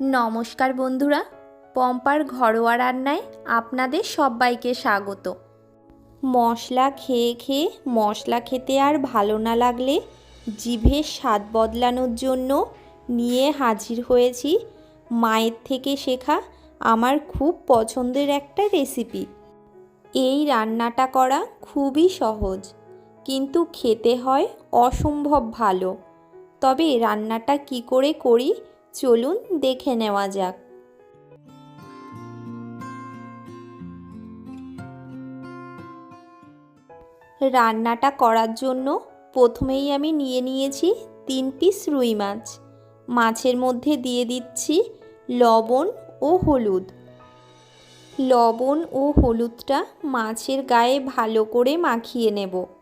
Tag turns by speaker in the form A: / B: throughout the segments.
A: নমস্কার বন্ধুরা, পম্পার ঘরোয়া রান্নায় আপনাদের সবাইকে স্বাগত। মশলা খেয়ে খেয়ে মশলা খেতে আর ভালো না লাগলে জিভের স্বাদ বদলানোর জন্য নিয়ে হাজির হয়েছি মায়ের থেকে শেখা আমার খুব পছন্দের একটা রেসিপি। এই রান্নাটা করা খুবই সহজ, কিন্তু খেতে হয় অসম্ভব ভালো। তবে রান্নাটা কি করে করি চলুন দেখে নেওয়া যাক। রান্নাটা করার জন্য প্রথমেই আমি নিয়ে নিয়েছি তিন পিস রুই মাছ। মাছের মধ্যে দিয়ে দিচ্ছি লবণ ও হলুদ। লবণ ও হলুদটা মাছের গায়ে ভালো করে মাখিয়ে নেব।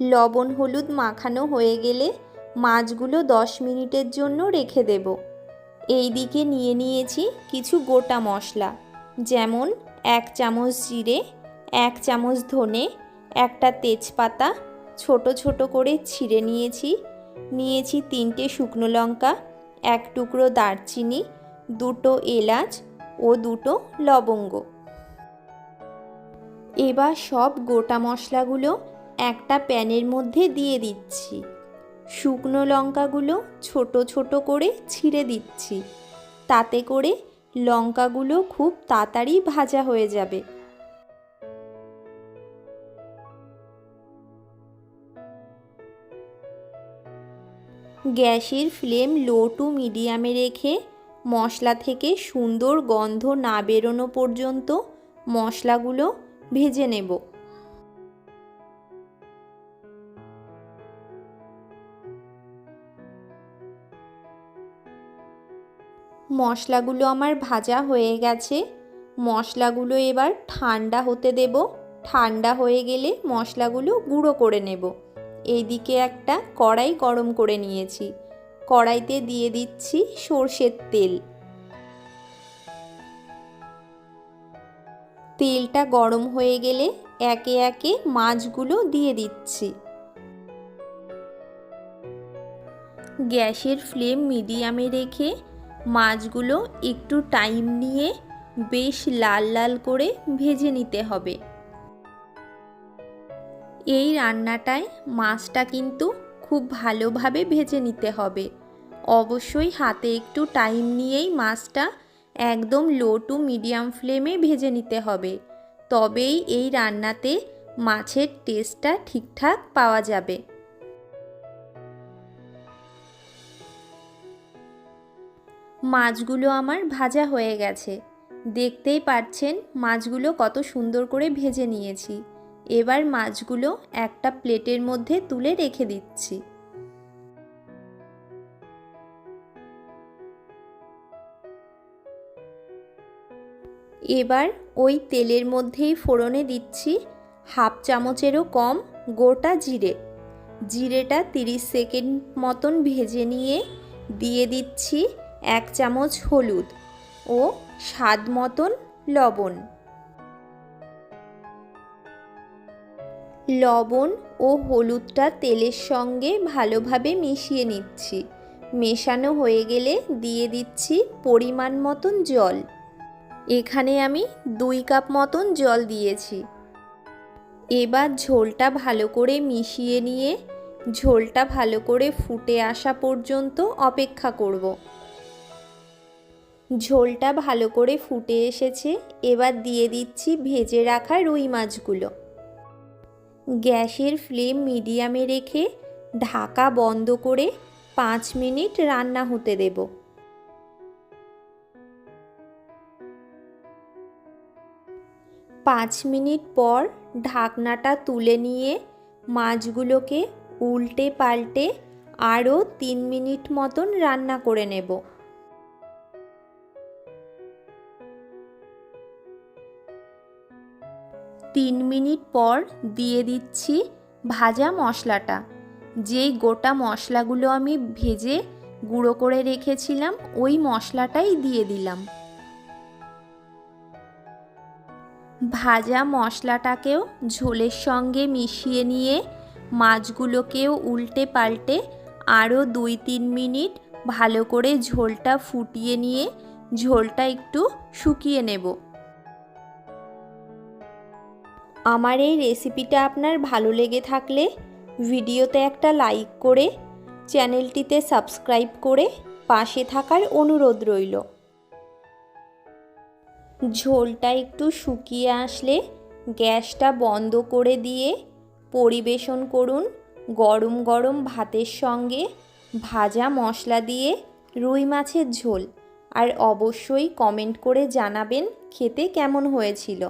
A: লবণ হলুদ মাখানো হয়ে গেলে মাছগুলো দশ মিনিটের জন্য রেখে দেব। এই দিকে নিয়ে নিয়েছি কিছু গোটা মশলা, যেমন এক চামচ জিরে, এক চামচ ধনে, একটা তেজপাতা, ছোট ছোট করে ছিঁড়ে নিয়েছি। নিয়েছি তিনটে শুকনো লঙ্কা, এক টুকরো দারচিনি, দুটো এলাচ ও দুটো লবঙ্গ। এবার সব গোটা মশলাগুলো একটা প্যানের মধ্যে দিয়ে দিচ্ছি। শুকনো লঙ্কাগুলো ছোট ছোট করে ছিঁড়ে দিচ্ছি। তাতে করে লঙ্কাগুলো খুব তাড়াতাড়ি ভাজা হয়ে যাবে। গ্যাসের ফ্লেম লো টু মিডিয়ামে রেখে মশলা থেকে সুন্দর গন্ধ না বেরোনো পর্যন্ত মশলাগুলো ভেজে নেব। মশলাগুলো আমার ভাজা হয়ে গেছে। মশলাগুলো এবার ঠান্ডা হতে দেব। ঠান্ডা হয়ে গেলে মশলাগুলো গুঁড়ো করে নেব। এইদিকে একটা কড়াই গরম করে নিয়েছি। কড়াইতে দিয়ে দিচ্ছি সর্ষের তেল। তেলটা গরম হয়ে গেলে একে একে মাছগুলো দিয়ে দিচ্ছি। গ্যাসের ফ্লেম মিডিয়ামে রেখে মাছগুলো একটু টাইম নিয়ে বেশ লাল লাল করে ভেজে নিতে হবে। এই রান্নাটায় মাছটা কিন্তু খুব ভালোভাবে ভেজে নিতে হবে। অবশ্যই হাতে একটু টাইম নিয়েই মাছটা একদম লো টু মিডিয়াম ফ্লেমে ভেজে নিতে হবে। তবেই এই রান্নাতে মাছের টেস্টটা ঠিকঠাক পাওয়া যাবে। মাছগুলো আমার ভাজা হয়ে গেছে। দেখতেই পাচ্ছেন মাছগুলো কত সুন্দর করে ভেজে নিয়েছি। এবার মাছগুলো একটা প্লেটের মধ্যে তুলে রেখে দিচ্ছি। এবার ওই তেলের মধ্যেই ফোড়নে দিচ্ছি হাফ চামচেরও কম গোটা জিরে। জিরেটা 30 সেকেন্ড মতন ভেজে নিয়ে দিয়ে দিচ্ছি এক চামচ হলুদ ও স্বাদ মতন লবণ। লবণ ও হলুদটা তেলের সঙ্গে ভালোভাবে মিশিয়ে নিচ্ছি। মেশানো হয়ে গেলে দিয়ে দিচ্ছি পরিমাণ মতন জল। এখানে আমি দুই কাপ মতন জল দিয়েছি। এবার ঝোলটা ভালো করে মিশিয়ে নিয়ে ঝোলটা ভালো করে ফুটে আসা পর্যন্ত অপেক্ষা করব। ঝোলটা ভালো করে ফুটে এসেছে, এবার দিয়ে দিচ্ছি ভেজে রাখা রুই মাছগুলো। গ্যাসের ফ্লেম মিডিয়ামে রেখে ঢাকা বন্ধ করে পাঁচ মিনিট রান্না হতে দেব। পাঁচ মিনিট পর ঢাকনাটা তুলে নিয়ে মাছগুলোকে উল্টে পাল্টে আরও তিন মিনিট মতন রান্না করে নেব। তিন মিনিট পর দিয়ে দিচ্ছি ভাজা মশলাটা। যেই গোটা মশলাগুলো আমি ভেজে গুঁড়ো করে রেখেছিলাম, ওই মশলাটাই দিয়ে দিলাম। ভাজা মশলাটাকেও ঝোলের সঙ্গে মিশিয়ে নিয়ে মাছগুলোকেও উল্টে পাল্টে আরও দুই তিন মিনিট ভালো করে ঝোলটা ফুটিয়ে নিয়ে ঝোলটা একটু শুকিয়ে নেব। আমার এই রেসিপিটা আপনার ভালো লেগে থাকলে ভিডিওতে একটা লাইক করে চ্যানেলটিতে সাবস্ক্রাইব করে পাশে থাকার অনুরোধ রইল। ঝোলটা একটু শুকিয়ে আসলে গ্যাসটা বন্ধ করে দিয়ে পরিবেশন করুন গরম গরম ভাতের সঙ্গে ভাজা মশলা দিয়ে রুই মাছের ঝোল। আর অবশ্যই কমেন্ট করে জানাবেন খেতে কেমন হয়েছিল।